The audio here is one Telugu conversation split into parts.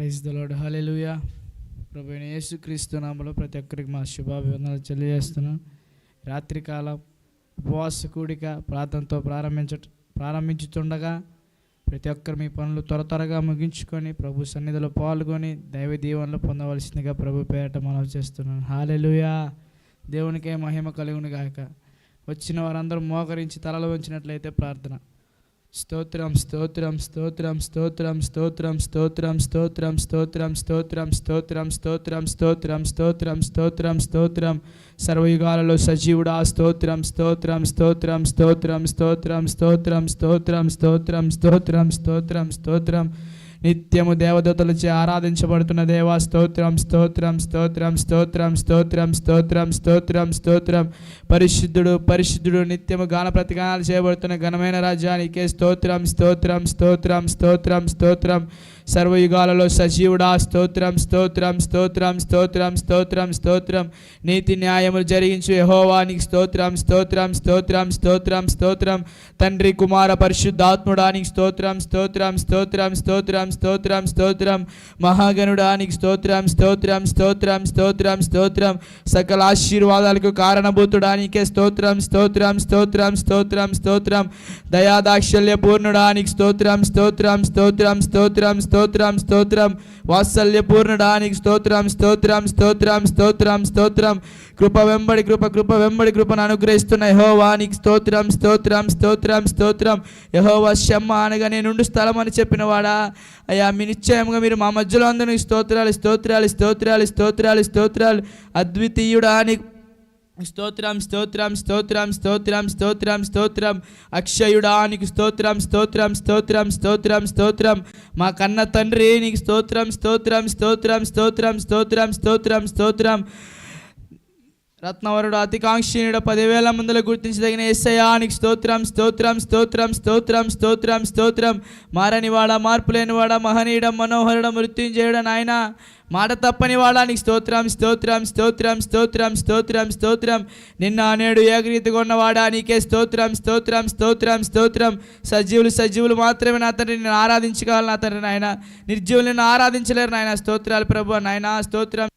ప్రైజ్ ద లార్డ్ హల్లెలూయా ప్రభు అయిన యేసుక్రీస్తు నామలో ప్రతి ఒక్కరికి మా శుభాభివందనాలు తెలియజేస్తున్నాను. రాత్రికాల ఉపవాస కూడిక ప్రార్థనతో ప్రారంభించ ప్రారంభించుతుండగా ప్రతి ఒక్కరు మీ పనులు త్వర త్వరగా ముగించుకొని ప్రభు సన్నిధిలో పాల్గొని దైవ దీవెనలు పొందవలసిందిగా ప్రభు పేరట మనవి చేస్తున్నాను. హాలెలుయా దేవునికే మహిమ కలుగును గాక. వచ్చిన వారందరూ మోకరించి తలలు ఉంచినట్లయితే ప్రార్థన. స్తోత్రం స్తోత్రం స్తోత్రం స్తోత్రం స్తోత్రం స్తోత్రం స్తోత్రం స్తోత్రం స్తోత్రం స్తోత్రం స్తోత్రం స్తోత్రం స్తోత్రం స్తోత్రం స్తోత్రం సర్వయుగాలలో సజీవుడా స్తోత్రం స్తోత్రం స్తోత్రం స్తోత్రం స్తోత్రం స్తోత్రం స్తోత్రం స్తోత్రం స్తోత్రం స్తోత్రం స్తోత్రం నిత్యము దేవదూతలచే ఆరాధించబడుతున్న దేవా స్తోత్రం స్తోత్రం స్తోత్రం స్తోత్రం స్తోత్రం స్తోత్రం స్తోత్రం స్తోత్రం. పరిశుద్ధుడు పరిశుద్ధుడు నిత్యము గాన ప్రతిగానాలు చేయబడుతున్న ఘనమైన రాజ్యానికే స్తోత్రం స్తోత్రం స్తోత్రం స్తోత్రం స్తోత్రం. సర్వయుగాలలో సజీవుడా స్తోత్రం స్తోత్రం స్తోత్రం స్తోత్రం స్తోత్రం స్తోత్రం నీతి న్యాయములు జరిగించు యహోవానికి స్తోత్రం స్తోత్రం స్తోత్రం స్తోత్రం స్తోత్రం తండ్రి కుమార పరిశుద్ధాత్ముడానికి స్తోత్రం స్తోత్రం స్తోత్రం స్తోత్రం స్తోత్రం స్తోత్రం మహాగణుడానికి స్తోత్రం స్తోత్రం స్తోత్రం స్తోత్రం స్తోత్రం సకల ఆశీర్వాదాలకు కారణభూతుడానికే స్తోత్రం స్తోత్రం స్తోత్రం స్తోత్రం స్తోత్రం దయాదాక్షల్య పూర్ణుడానికి స్తోత్రం స్తోత్రం స్తోత్రం స్తోత్రం స్తోత్రం స్తోత్రం వాత్సల్య వాత్సల్యపూర్ణడానికి స్తోత్రం స్తోత్రం స్తోత్రం స్తోత్రం స్తోత్రం. కృప వెంబడి కృప కృప వెంబడి కృపను అనుగ్రహిస్తున్న యహోవానికి స్తోత్రం స్తోత్రం స్తోత్రం స్తోత్రం. యహోవా శమ్మ అనగా నేనుండు స్థలం అని చెప్పిన వాడా అయ్యా మీ నిశ్చయంగా మీరు మా మధ్యలో అందరినీ స్తోత్రాలు స్తోత్రాలు స్తోత్రాలు స్తోత్రాలు స్తోత్రాలు. అద్వితీయుడానికి స్తోత్రం స్తోత్రం స్తోత్రం స్తోత్రం స్తోత్రం స్తోత్రం అక్షయుడానికి స్తోత్రం స్తోత్రం స్తోత్రం స్తోత్రం స్తోత్రం మా కన్న తండ్రి నీకు స్తోత్రం స్తోత్రం స్తోత్రం స్తోత్రం స్తోత్రం స్తోత్రం స్తోత్రం రత్నవరుడు అతికాంక్షణీయుడు పదివేల ముందులో గుర్తించదగిన ఎస్ఐయానికి స్తోత్రం స్తోత్రం స్తోత్రం స్తోత్రం స్తోత్రం స్తోత్రం మారనివాడ మార్పు లేనివాడ మహనీయుడ మనోహరుడ మృత్యుంజయుడ నాయన మాట తప్పని వాడానికి స్తోత్రం స్తోత్రం స్తోత్రం స్తోత్రం స్తోత్రం స్తోత్రం నిన్న నేడు ఏకరీతిగా ఉన్నవాడా నీకే స్తోత్రం స్తోత్రం స్తోత్రం స్తోత్రం సజీవులు సజీవులు మాత్రమే నా తండ్రి నేను ఆరాధించగలను నా తండ్రి నాయన నిర్జీవులు నిన్ను ఆరాధించలేరు నాయన స్తోత్రాలు ప్రభు నాయన స్తోత్రం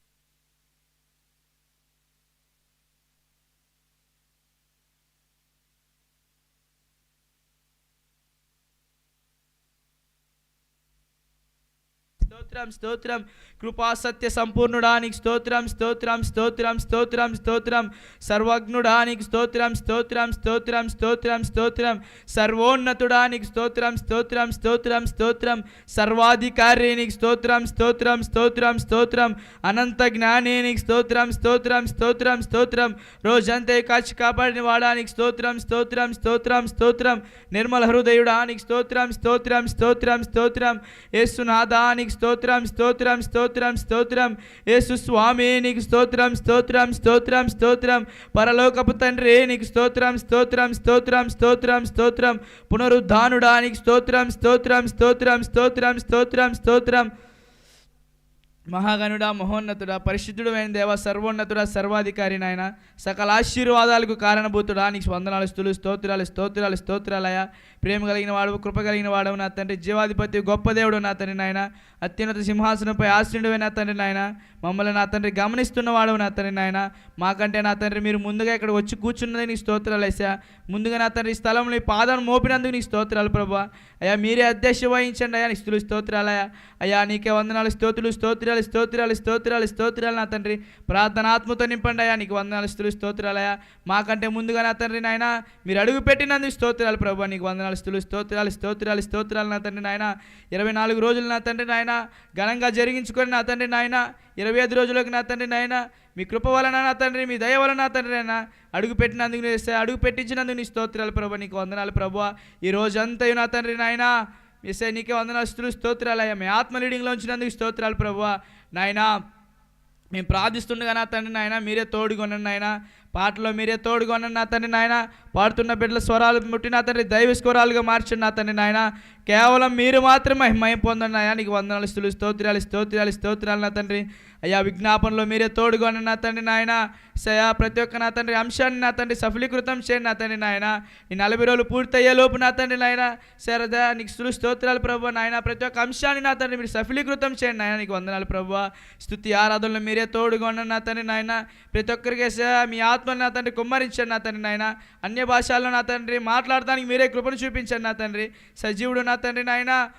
స్తోత్రం స్తోత్రం కృపాసత్య సంపూర్ణుడానికి స్తోత్రం స్తోత్రం స్తోత్రం స్తోత్రం స్తోత్రం సర్వజ్ఞుడానికి స్తోత్రం స్తోత్రం స్తోత్రం స్తోత్రం స్తోత్రం సర్వోన్నతుడానికి స్తోత్రం స్తోత్రం స్తోత్రం స్తోత్రం సర్వాధికారినికి స్తోత్రం స్తోత్రం స్తోత్రం స్తోత్రం అనంత జ్ఞానేనికి స్తోత్రం స్తోత్రం స్తోత్రం స్తోత్రం రోజంతే కాచి కాపాడిన వాడానికి స్తోత్రం స్తోత్రం స్తోత్రం స్తోత్రం నిర్మల హృదయుడానికి స్తోత్రం స్తోత్రం స్తోత్రం స్తోత్రం యేసునాథానికి స్తోత్రం స్తోత్రం స్తోత్రం స్తోత్రం యేసు స్వామి నీకు స్తోత్రం స్తోత్రం స్తోత్రం స్తోత్రం పరలోకపు తండ్రి నీకు స్తోత్రం స్తోత్రం స్తోత్రం స్తోత్రం స్తోత్రం పునరుద్ధానుడా నీకు స్తోత్రం స్తోత్రం స్తోత్రం స్తోత్రం స్తోత్రం స్తోత్రం మహాగణుడా మహోన్నతుడా పరిశుద్ధుడు అయిన దేవ సర్వోన్నతుడా సర్వాధికారి నాయన సకల ఆశీర్వాదాలకు కారణభూతుడా. నీకు స్పందనాలు స్థులు స్తోత్రాలు స్తోత్రాలు స్తోత్రాలయ ప్రేమ కలిగిన వాడు కృప కలిగిన వాడు నా తండ్రి. జీవాధిపతి గొప్ప దేవుడు నా తండ్రి నాయన. అత్యున్నత సింహాసనంపై ఆశ్రయుడు నా తండ్రి నాయన. మమ్మల్ని నా తండ్రి గమనిస్తున్నవాడు నా తండ్రి నాయన. మాకంటే నా తండ్రి మీరు ముందుగా ఇక్కడ వచ్చి కూర్చున్నది నీకు స్తోత్రాలు వేసా ముందుగా నా తండ్రి ఈ స్థలంలో ఈ పాదాలు మోపినందుకు నీకు స్తోత్రాలు ప్రభా. అయ్యా మీరే అధ్యక్ష వహించండి అయ్యా నీకు స్తోత్రాలయ్యా అయ్యా. నీకే వందనాలు స్తోత్రులు స్తోత్రాలు స్తోత్రాలు స్తోత్రాలు స్తోత్రాలు నా తండ్రి. ప్రార్థనాత్మతో నింపండి అయ్యా నీకు వందనాలు స్తులు స్తోత్రాలయ్యా మాకంటే ముందుగా నా తండ్రి నాయన మీరు అడుగు పెట్టినందుకు స్తోత్రాలు ప్రభా. నీకు వందనాలు స్థులు స్తోత్రాలు స్తోత్రాలు స్తోత్రాలు నా తండ్రి నాయన. ఇరవై నాలుగు రోజులు నా తండ్రి నాయన ఘనంగా జరిగించుకొని నా తండ్రి నాయన ఇరవై ఐదు రోజులకు నా తండ్రి నాయన మీ కృప వలన నా తండ్రి మీ దయ వలన నా తండ్రి అయినా అడుగు పెట్టినందుకు నేను అడుగు పెట్టించినందుకు నీ స్తోత్రాలు ప్రభు నీకు వందనాలు ప్రభు. ఈ రోజంతయు నా తండ్రి నాయన ఎస్ఐ నీకే వందనాలు స్తులు స్తోత్రాలు అయ్యా మీ ఆత్మ లీడింగ్లో ఉంచినందుకు స్తోత్రాలు ప్రభు. నాయనా మేము ప్రార్థిస్తుండగా నా తండ్రి నాయన మీరే తోడుగొనండి నాయన. పాటలో మీరే తోడుగొనండి నా తండ్రి నాయన. పాడుతున్న బిడ్డల స్వరాలు ముట్టిన తండ్రి దైవ స్వరాలుగా మార్చండి నా తండ్రి నాయన. కేవలం మీరు మాత్రమే మహిమ పొందండి అయ్యా నీకు వందనాలు స్థులు స్తోత్రాలు స్తోత్రాలు స్తోత్రాలు నా తండ్రి. అయ్యా విజ్ఞాపనలో మీరే తోడుగొని నా తండ్రి నాయన. సయా ప్రతి ఒక్క నా తండ్రి అంశాన్ని నా తండ్రి సఫలీకృతం చేయండి నా తండ్రి నాయన. ఈ నలభై రోజులు పూర్తయ్యే లోపు నా తండ్రి నాయన. సరదా నీకు స్థులు స్తోత్రాలు ప్రభు నాయన. ప్రతి ఒక్క అంశాన్ని నా తండ్రి మీరు సఫలీకృతం చేయండి నాయన. నీకు వందనాలు ప్రభు స్థుతి ఆరాధనలో మీరే తోడుగా నా తండ్రి నాయన. ప్రతి ఒక్కరికి మీ ఆత్మని నా తండ్రి కుమ్మరించండి నా తండ్రి నాయన. అన్య భాషల్లో నా తండ్రి మాట్లాడటానికి మీరే కృపను చూపించండి నా తండ్రి. సజీవుడు నా తండ్రి నాయన.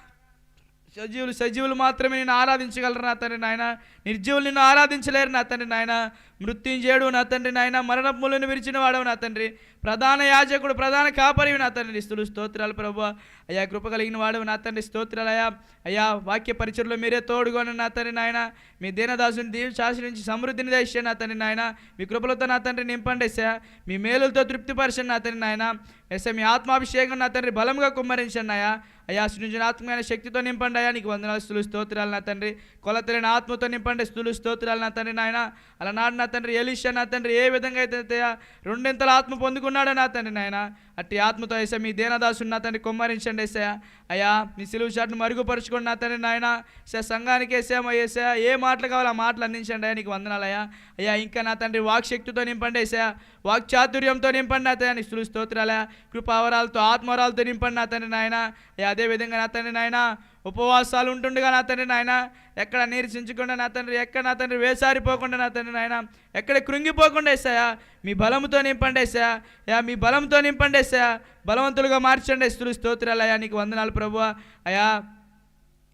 సజీవులు సజీవులు మాత్రమే నేను ఆరాధించగలరు నా తండ్రి నాయన. నిర్జీవులు నిన్ను ఆరాధించలేరు నా తండ్రి నాయన. మృత్యుంజయుడు నా తండ్రి నాయన. మరణములను విరిచిన వాడవు నా తండ్రి. ప్రధాన యాజకుడు ప్రధాన కాపరివి నా తండ్రి. స్థులు స్తోత్రాలు ప్రభు అయ్యా కృప కలిగిన వాడవు నా తండ్రి. స్తోత్రాలు అయ్యా. అయ్యా వాక్య పరిచయలో మీరే తోడుగొని నా తండ్రి నాయన. మీ దీనదాసుని దీవి నుంచి సమృద్ధిని దయచే నా తండ్రి నాయన. మీ కృపలతో నా తండ్రి నింపండి ఎస్సా మీ మేలులతో తృప్తిపరచండి నా తండ్రి నాయన. ఎస్సా మీ ఆత్మాభిషేకం నా తండ్రి బలంగా కుమ్మరించండి అయ్యా. అయ్యా సృజనాత్మకమైన శక్తితో నింపండి అయ్యా. నీకు వందనాలు స్థులు స్తోత్రాలు నా తండ్రి. కొలతలేని ఆత్మతో నింపండి స్థులు స్తోత్రాలు నా తండ్రి నాయన. అలా నాడు నా తండ్రి ఎలిషా నా తండ్రి ఏ విధంగా అయితే అయ్యా రెండింతల ఆత్మ పొందుకున్నాడో నా తండ్రి నాయన. అట్టి ఆత్మతో వేసా మీ దేనదాసుని నా తండ్రి కుమ్మరించండి వేసా అయ్యా మీ సిలువు షాట్ను మరుగుపరుచుకోండి నా తండ్రి నాయన. సే సంఘానికి వేసామో వేసా ఏ మాటలు కావాలో ఆ మాటలు అందించండి అయ్యా. నీకు వందనాలు అయ్యా. అయ్యా ఇంకా నా తండ్రి వాక్ శక్తితో నింపండి వేసా వాక్ చాతుర్యంతో నింపండి నా తండ్రి స్థులు స్తోత్రాలయ కృపావరాలతో ఆత్మవరాలతో నింపండి నా తండ్రి నాయన. అయ్యా అదే విధంగా నా తండ్రి నాయన ఉపవాసాలు ఉంటుండగా నా తండ్రి నాయన ఎక్కడ నీరసించకుండా నా తండ్రి ఎక్కడ నా తండ్రి వేసారిపోకుండా నా తండ్రి నాయన ఎక్కడ కృంగిపోకుండా వేసాయా మీ బలంతో నింపండి వేసాయా యా మీ బలంతో నింపండి వేసాయా బలవంతులుగా మార్చండి స్థులు స్తోత్రాలయ్యా నీకు వందనాలు ప్రభు అయ్యా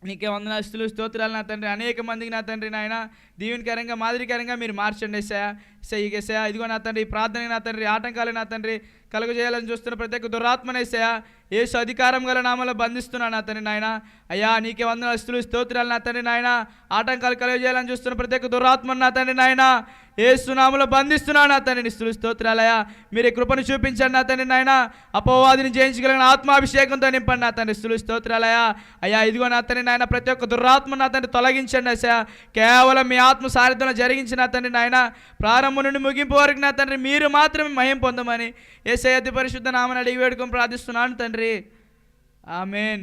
నీకే వందనాస్తులు స్తోత్రాలు నా తండ్రి. అనేక మందికి నా తండ్రి నాయన. దీవెనకరంగా మాదిరికరంగా మీరు మార్చండి ఎస్సా సయ్యకేసా ఇదిగో నా తండ్రి ప్రార్థన ప్రార్థనకి నా తండ్రి ఆటంకాలు నా తండ్రి కలుగజేయాలని చూస్తున్న ప్రతి ఒక్క దురాత్మనేసా ఏసు అధికారం గల నామలో బంధిస్తున్నాను నా తండ్రి నాయన. అయ్యా నీకే వందనాస్తులు స్తోత్రాలు నా తండ్రి నాయన. ఆటంకాలు కలుగజేయాలని చూస్తున్న ప్రతి ఒక్క దురాత్మ నా తండ్రి నాయన. ఏ నామలో బంధిస్తున్నాను అతనిని తండ్రిని. స్థులు స్తోత్రాలయ్యా. మీరే కృపను చూపించండి అతని నాయన. అపవాదిని జయించగలిగిన ఆత్మాభిషేకంతో నింపండి అతని స్థులు స్తోత్రాలయ అయ్యా ఇదిగో అతని నాయన ప్రతి ఒక్క దురాత్మ అతన్ని తొలగించండి అసా కేవలం మీ ఆత్మ సారథ్యంలో జరిగించిన అతని నాయన ప్రారంభం నుండి ముగింపు వరకు నా తండ్రి మీరు మాత్రమే మయం పొందమని ఏసై అతి పరిశుద్ధ నామని అడిగి వేడుకొని ప్రార్థిస్తున్నాను తండ్రి. Amen.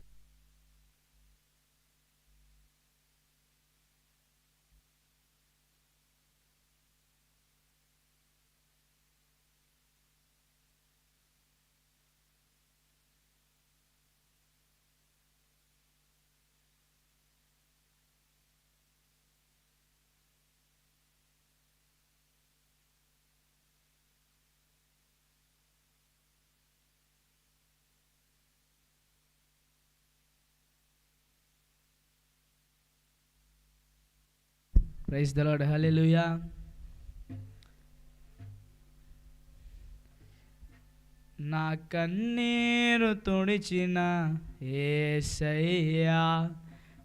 Praise the lord hallelujah నా కన్నీరు తుడిచిన ఏసయ్యా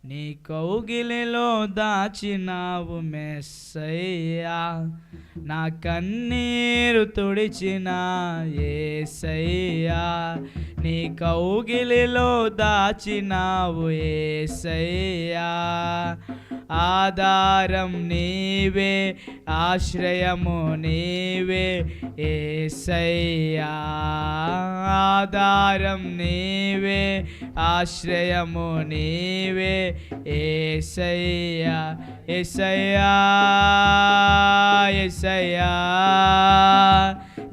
నీ కౌగిలిలో దాచినావు మెస్సయ్యా. నా కన్నీరు తుడిచిన ఏసయ్యా నీ కౌగిలిలో దాచినావు ఏసయ్యా. ఆధారం నీవే ఆశ్రయము నీవే ఏసయ్యా. ఆధారం నీవే ఆశ్రయము నీవే ఏసయ్యా. ఏసయ్యా ఏసయ్యా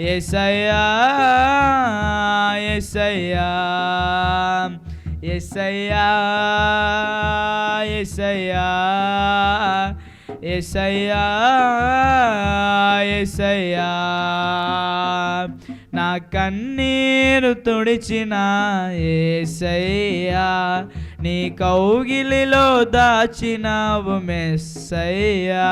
ఏసయ్యా ఏసయ్యా ఎసయ్యా ఎసయ్యా ఎసయ్యా ఎసయ్యా నా కన్నీరు తుడిచిన ఏసయ్యా నీ కౌగిలిలో దాచినావు మెస్సయ్యా.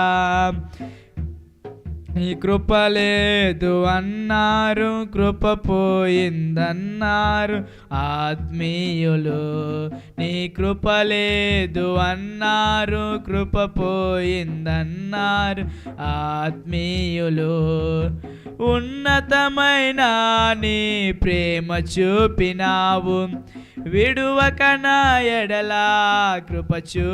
నీ కృప లేదు అన్నారు కృప పోయిందన్నారు ఆత్మీయులు. నీ కృప లేదు అన్నారు కృప పోయిందన్నారు ఆత్మీయులు. ఉన్నతమైన నీ ప్రేమ చూపినావు. విడువక నా ఎడలా కృప చూ